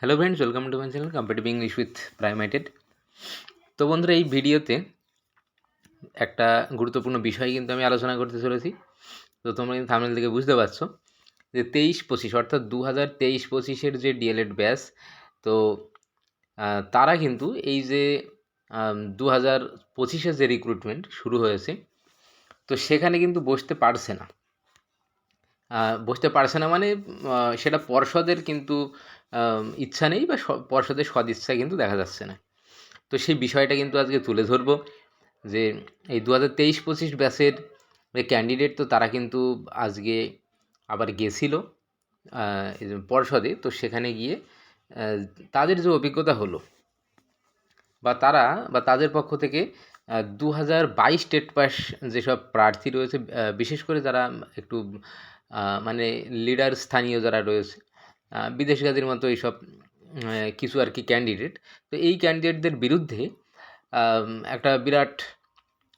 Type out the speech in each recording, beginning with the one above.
Hello friends welcome to my channel competitive English with প্রাইমেটেড তো বন্ধুরা, এই ভিডিওতে একটা গুরুত্বপূর্ণ বিষয় কিন্তু আমি আলোচনা করতে চলেছি। তো তোমরা কিন্তু থামনেল থেকে বুঝতে পারছ যে তেইশ পঁচিশ, অর্থাৎ দু হাজার তেইশ পঁচিশের যে ডিএলএড ব্যাচ তো তারা কিন্তু এই যে দু হাজার পঁচিশের যে রিক্রুটমেন্ট শুরু হয়েছে, তো সেখানে কিন্তু বসতে পারছে না। বসতে পারছে না মানে সেটা পর্ষদের কিন্তু ইচ্ছা নেই বা পর্ষদের সদিচ্ছা কিন্তু দেখা যাচ্ছে না। তো সেই বিষয়টা কিন্তু আজকে তুলে ধরবো যে এই দু হাজার তেইশ পঁচিশ ব্যাচের ক্যান্ডিডেট তো তারা কিন্তু আজকে আবার গেছিল পর্ষদে। তো সেখানে গিয়ে তাদের যে অভিজ্ঞতা হলো বা তারা বা তাদের পক্ষ থেকে দু হাজার বাইশ টেট পাস যেসব প্রার্থী রয়েছে বিশেষ করে যারা একটু মানে লিডার স্থানীয় যারা রয়েছে আহ, বিদেশগাদের মতো এইসব কিছু আর কি ক্যান্ডিডেট তো এই ক্যান্ডিডেটদের বিরুদ্ধে একটা বিরাট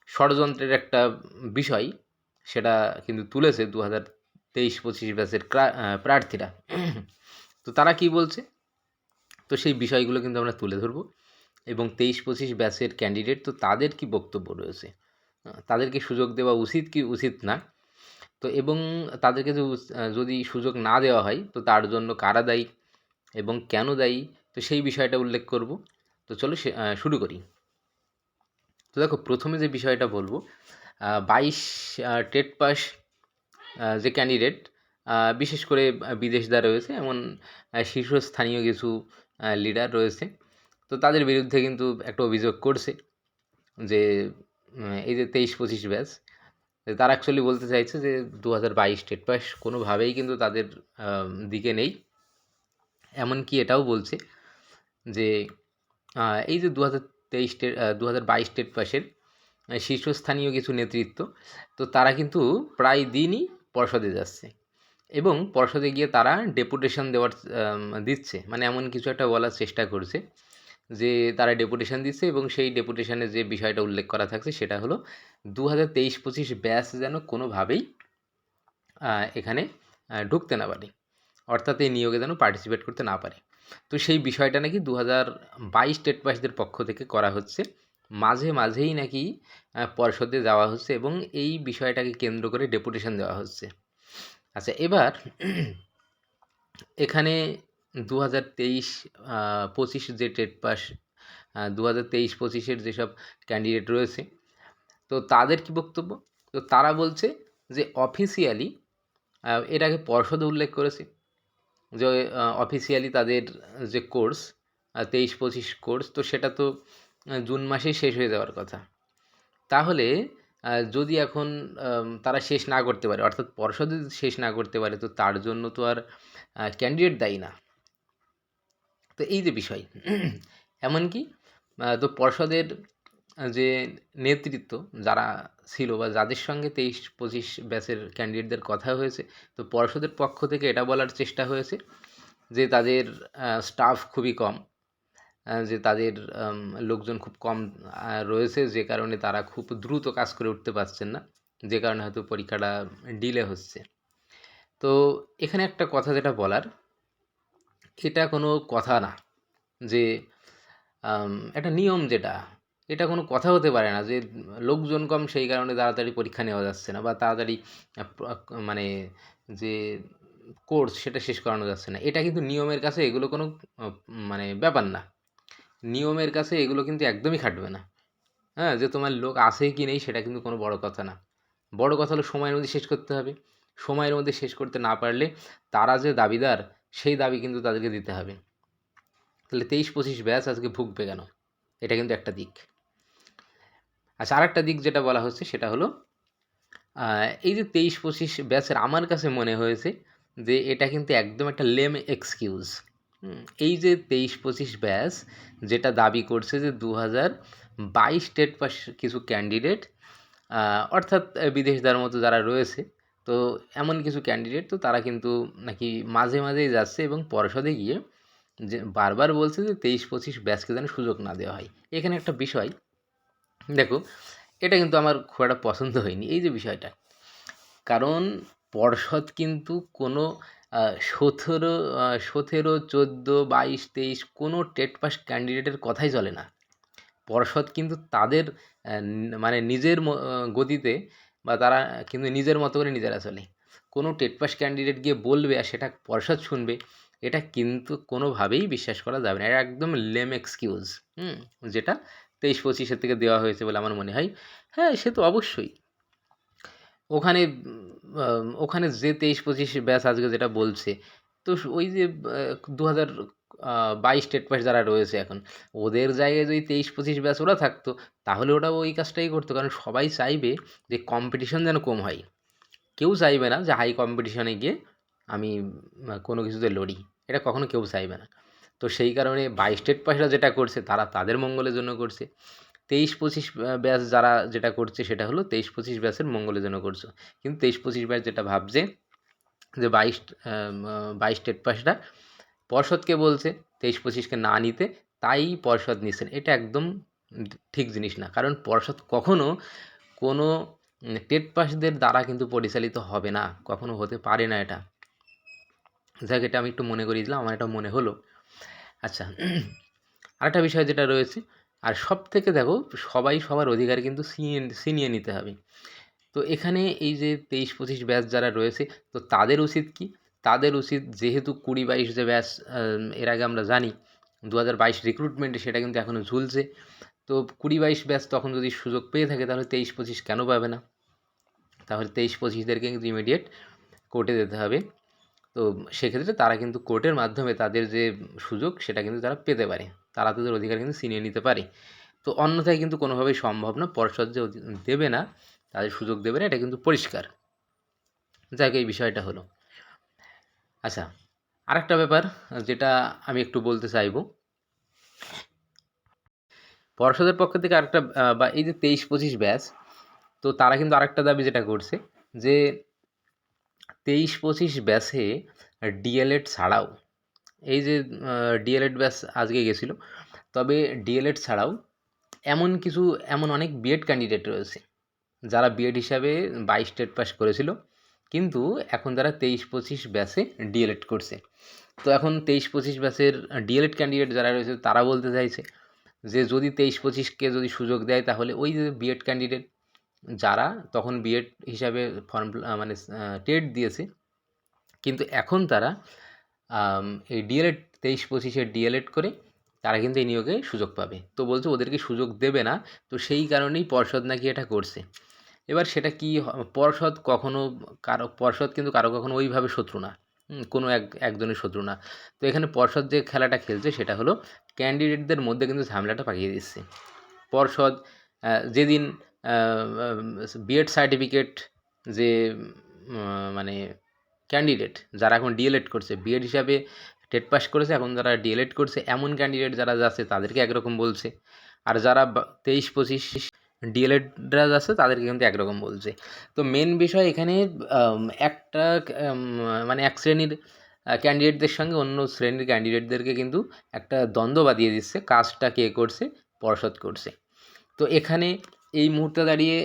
ষড়যন্ত্রের একটা বিষয় সেটা কিন্তু তুলেছে দু হাজার তেইশ পঁচিশ ব্যাচের প্রার্থীরা। তো তারা কি বলছে? তো সেই বিষয়গুলো কিন্তু আমরা তুলে ধরবো। এবং তেইশ পঁচিশ ব্যাচের ক্যান্ডিডেট তো তাদের কি বক্তব্য রয়েছে? তাদেরকে সুযোগ দেওয়া উচিত কি উচিত না? তো এবং তাদেরকে যদি সুযোগ না দেওয়া হয়, তো তার জন্য কারা দায়ী এবং কেন দায়ী? তো সেই বিষয়টা উল্লেখ করব। তো চলো শুরু করি। তো দেখো, প্রথমে যে বিষয়টা বলব বাইশ টেট পাস যে ক্যান্ডিডেট বিশেষ করে বিদেশদা রয়েছে, এমন শীর্ষস্থানীয় কিছু লিডার রয়েছে। তো তাদের বিরুদ্ধে কিন্তু একটা অভিযোগ করছে যে এই যে তেইশ পঁচিশ ব্যাচ তারা অ্যাকচুয়ালি বলতে চাইছে যে দু হাজার বাইশ টেট পাস কোনোভাবেই কিন্তু তাদের দিকে নেই। এমনকি এটাও বলছে যে এই যে দু হাজার তেইশ দু হাজার বাইশ টেট পাসের শীর্ষস্থানীয় কিছু নেতৃত্ব, তো তারা কিন্তু প্রায় দিনই পর্ষদে যাচ্ছে। এবং পর্ষদে গিয়ে তারা ডেপুটেশন দেওয়ার দিচ্ছে। মানে এমন কিছু একটা বলার চেষ্টা করছে। যে তারা ডেপুটেশন দিচ্ছে এবং সেই ডেপুটেশনে যে বিষয়টা উল্লেখ করা থাকছে সেটা হলো দু হাজার তেইশ পঁচিশ ব্যাচ যেন কোনোভাবেই এখানে ঢুকতে না পারে। অর্থাৎ এই নিয়োগে যেন পার্টিসিপেট করতে না পারে। তো সেই বিষয়টা নাকি দু হাজার বাইশ স্টেট পাসদের পক্ষ থেকে করা হচ্ছে। মাঝে মাঝেই নাকি পর্ষদে যাওয়া হচ্ছে এবং এই বিষয়টাকে কেন্দ্র করে ডেপুটেশন দেওয়া হচ্ছে। আচ্ছা এবার এখানে দু হাজার তেইশ পঁচিশ যে টেট পাস দু হাজার তেইশ, পঁচিশের যেসব ক্যান্ডিডেট রয়েছে, তো তাদের কি বক্তব্য? তো তারা বলছে যে অফিসিয়ালি এর আগে পর্ষদ উল্লেখ করেছে যে অফিসিয়ালি তাদের যে কোর্স তেইশ, পঁচিশ কোর্স তো সেটা তো জুন মাসেই শেষ হয়ে যাওয়ার কথা। তাহলে যদি এখন তারা শেষ না করতে পারে, অর্থাৎ পর্ষদ শেষ না করতে পারে, তো তার জন্য তো আর ক্যান্ডিডেট দায়ী না। তো এই যে বিষয় এমনকি তো পর্ষদের যে নেতৃত্ব যারা ছিল বা যাদের সঙ্গে তেইশ, পঁচিশ ব্যাচের ক্যান্ডিডেটদের কথা হয়েছে, তো পর্ষদের পক্ষ থেকে এটা বলার চেষ্টা হয়েছে যে তাদের স্টাফ খুবই কম যে তাদের লোকজন খুব কম রয়েছে, যে কারণে তারা খুব দ্রুত কাজ করে উঠতে পারছেন না, যে কারণে হয়তো পরীক্ষাটা ডিলে হচ্ছে। তো এখানে একটা কথা যেটা বলার এটা কোনো কথা না। যে একটা নিয়ম যেটা, এটা কোনো কথা হতে পারে না যে, লোকজন কম সেই কারণে তাড়াতাড়ি পরীক্ষা নেওয়া যাচ্ছে না বা তাড়াতাড়ি মানে যে, কোর্স সেটা শেষ করানো যাচ্ছে না। এটা কিন্তু নিয়মের কাছে এগুলো কোনো মানে ব্যাপার না। নিয়মের কাছে এগুলো কিন্তু একদমই খাটবে না। হ্যাঁ যে তোমার লোক আছে কি নেই সেটা কিন্তু কোনো বড় কথা না। বড় কথা হলো সময়ের মধ্যে শেষ করতে হবে। সময়ের মধ্যে শেষ করতে না পারলে তারা যে দাবিদার সেই দাবি কিন্তু তাদেরকে দিতে হবে। তাহলে তেইশ পঁচিশ ব্যাচ আজকে ভুগবে কেন? এটা কিন্তু একটা দিক। আচ্ছা আর একটা দিক যেটা বলা হচ্ছে সেটা হলো এই যে তেইশ পঁচিশ ব্যাচের আমার কাছে মনে হয়েছে যে এটা কিন্তু একদম একটা লেম এক্সকিউজ এই যে তেইশ পঁচিশ ব্যাচ যেটা দাবি করছে যে দু হাজার বাইশ স্টেট পাস কিছু ক্যান্ডিডেট অর্থাৎ বিদেশদার মতো যারা রয়েছে তো এমন কিছু ক্যান্ডিডেট তো তারা কিন্তু নাকি মাঝে মাঝেই যাচ্ছে এবং পর্ষদে গিয়ে যে বারবার বলছে যে তেইশ পঁচিশ ব্যাচকে যেন সুযোগ না দেওয়া হয়। এখানে একটা বিষয়, দেখো, এটা কিন্তু আমার খুব একটা পছন্দ হয়নি, এই যে বিষয়টা। কারণ পর্ষদ কিন্তু কোনো সতেরো সতেরো, চোদ্দ, বাইশ, তেইশ কোনো টেট পাস ক্যান্ডিডেটের কথাই চলে না। পর্ষদ কিন্তু তাদের মানে নিজের গতিতে বা তারা কিন্তু নিজের মতো করে নিজেরা চলে। কোনো টেট পাস ক্যান্ডিডেট গিয়ে বলবে আর সেটা পর্ষদ শুনবে, এটা কিন্তু কোনোভাবেই বিশ্বাস করা যাবে না। এটা একদম লেম এক্সকিউজ হুম? যেটা তেইশ পঁচিশের থেকে দেওয়া হয়েছে বলে আমার মনে হয়। হ্যাঁ সে তো অবশ্যই। ওখানে ওখানে যে তেইশ পঁচিশ ব্যাচ আজকে যেটা বলছে, তো ওই যে দু হাজার বাইশ স্টেট পাস যারা রয়েছে এখন, ওদের জায়গায় যদি তেইশ পঁচিশ ব্যাচ ওরা থাকতো, তাহলে ওটা ওই কাজটাই করতো। কারণ সবাই চাইবে যে কম্পিটিশন যেন কম হয়। কেউ চাইবে না যে হাই কম্পিটিশনে গিয়ে আমি কোনো কিছুতে লড়ি। এটা কখনো কেউ চাইবে না। তো সেই কারণে বাইশ স্টেট পাসরা যেটা করছে, তারা তাদের মঙ্গলের জন্য করছে। তেইশ পঁচিশ ব্যাচ যারা যেটা করছে, সেটা হলো তেইশ পঁচিশ ব্যাচের মঙ্গলের জন্য করছে। কিন্তু তেইশ পঁচিশ ব্যাচ যেটা ভাবছে যে বাইশ বাইশ স্টেট পাসটা পর্ষদকে বলছে, তেইশ পঁচিশকে না নিতে, তাই পর্ষদ নিচ্ছেন এটা একদম ঠিক জিনিস না। কারণ পর্ষদ কখনো কোনো টেট পাসদের দ্বারা কিন্তু পরিচালিত হবে না। কখনো হতে পারে না এটা। যাক, এটা আমি একটু মনে করিয়ে দিলাম, আমার এটা মনে হলো। আচ্ছা আরেকটা বিষয় যেটা রয়েছে, আর সব থেকে দেখো, সবাই সবার অধিকার কিন্তু ছিনিয়ে নিতে হবে। তো এখানে এই যে তেইশ পঁচিশ ব্যাচ যারা রয়েছে, তো তাদের উচিত কি? তাদের উচিত যেহেতু কুড়ি বাইশ যে ব্যাচ এর আগে আমরা জানি দু হাজার বাইশ রিক্রুটমেন্টে সেটা কিন্তু এখনও ঝুলছে। তো কুড়ি বাইশ ব্যাচ তখন যদি সুযোগ পেয়ে থাকে তাহলে তেইশ পঁচিশ কেন পাবে না? তাহলে তেইশ পঁচিশদেরকে কিন্তু ইমিডিয়েট কোর্টে যেতে হবে। তো সেক্ষেত্রে তারা কিন্তু কোর্টের মাধ্যমে তাদের যে সুযোগ সেটা কিন্তু তারা পেতে পারে। তারা তাদের অধিকার কিন্তু ছিনিয়ে নিতে পারে। তো অন্যথায় কিন্তু কোনোভাবেই সম্ভব না, পর্ষদ যে দেবে না, তাদের সুযোগ দেবে না, এটা কিন্তু পরিষ্কার। যাক, এই বিষয়টা হলো। আচ্ছা আরেকটা ব্যাপার, যেটা আমি একটু বলতে চাইব। পর্ষদের পক্ষ থেকে আরেকটা বা এই যে তেইশ পঁচিশ ব্যাচ, তো তারা কিন্তু আরেকটা দাবি যেটা করছে, যে তেইশ পঁচিশ ব্যাচে ডিএলএড ছাড়াও, এই যে ডিএলএড ব্যাচ আজকে গেছিল, তবে ডিএলএড ছাড়াও এমন কিছু, এমন অনেক বিএড ক্যান্ডিডেট রয়েছে, যারা বিএড হিসাবে বাইশ স্টেট পাস করেছিল। কিন্তু এখন তারা তেইশ পঁচিশ ব্যাচে ডিএলএড করছে। তো এখন তেইশ পঁচিশ ব্যাচের ডিএলএড ক্যান্ডিডেট যারা রয়েছে, তারা বলতে চাইছে যে, যদি তেইশ পঁচিশকে যদি সুযোগ দেয়, তাহলে ওই যে বিএড ক্যান্ডিডেট যারা তখন বিএড হিসাবে ফর্ম মানে টেট দিয়েছে, কিন্তু এখন তারা এই ডিএলএড তেইশ পঁচিশে ডিএলএড করে তারা কিন্তু এই নিয়োগে সুযোগ পাবে। তো বলছে ওদেরকে সুযোগ দেবে না, তো সেই কারণেই পর্ষদ নাকি এটা করছে। এবার সেটা কি পর্ষদ কখনো কারও পর্ষদ কিন্তু কারও কখনো ওইভাবে শত্রু না। কোনো এক, একজনের শত্রু না। তো এখানে পর্ষদ যে খেলাটা খেলছে সেটা হলো ক্যান্ডিডেটদের মধ্যে কিন্তু ঝামেলাটা পাকিয়ে দিচ্ছে। পর্ষদ যেদিন বিএড সার্টিফিকেট যে মানে ক্যান্ডিডেট যারা এখন ডিএলএড করছে, বিএড হিসাবে টেট পাস করেছে, এখন যারা ডিএলএড করছে, এমন ক্যান্ডিডেট যারা যাচ্ছে তাদেরকে একরকম বলছে। আর যারা তেইশ পঁচিশ ডিএলএডরা আছে, তাদেরকে কিন্তু একরকম বলছে। তো মেন বিষয় এখানে একটা মানে এক শ্রেণির ক্যান্ডিডেটদের সঙ্গে অন্য শ্রেণির ক্যান্ডিডেটদেরকে কিন্তু একটা দ্বন্দ্ব বাদিয়ে দিচ্ছে, কাজটা কে করছে, পর্ষদ করছে। তো এখানে এই মুহূর্তে দাঁড়িয়ে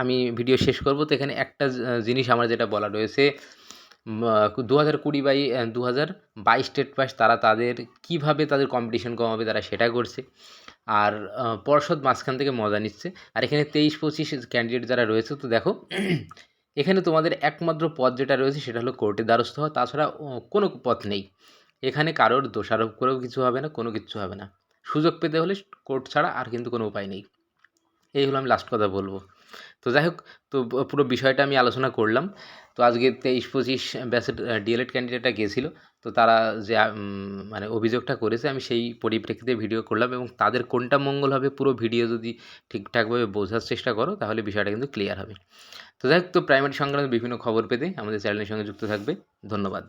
আমি ভিডিও শেষ করব। তো এখানে একটা জিনিস আমার যেটা বলা রয়েছে দু হাজার কুড়ি বাই দু হাজার বাইশ স্টেট পাস তারা তাদের কীভাবে তাদের কম্পিটিশন কমাবে তারা সেটা করছে। আর পর্ষদ মাঝখান থেকে মজা নিচ্ছে। আর এখানে তেইশ পঁচিশ ক্যান্ডিডেট যারা রয়েছে, তো দেখো, এখানে তোমাদের একমাত্র পথ যেটা রয়েছে সেটা হলো কোর্টে দ্বারস্থ হওয়া। তাছাড়া কোনো পথ নেই। এখানে কারোর দোষারোপ করেও কিছু হবে না, কোনো কিছু হবে না। সুযোগ পেতে হলে কোর্ট ছাড়া আর কিন্তু কোনো উপায় নেই। এই হলো আমি লাস্ট কথা বলব। তো যাই হোক, তো, পুরো বিষয়টা আমি আলোচনা করলাম। তো আজকে তেইশ পঁচিশ ব্যাচের ডিএলএড ক্যান্ডিডেটটা গেছিল। তো তারা যে মানে অভিযোগটা করেছে, আমি সেই পরিপ্রেক্ষিতে ভিডিও করলাম এবং তাদের কোনটা মঙ্গল হবে পুরো ভিডিও যদি ঠিকঠাকভাবে বোঝার চেষ্টা করো, তাহলে বিষয়টা কিন্তু ক্লিয়ার হবে। তো যাই হোক, তো প্রাইমারি সংক্রান্ত বিভিন্ন খবর পেতে আমাদের চ্যানেলের সঙ্গে যুক্ত থাকবে। ধন্যবাদ।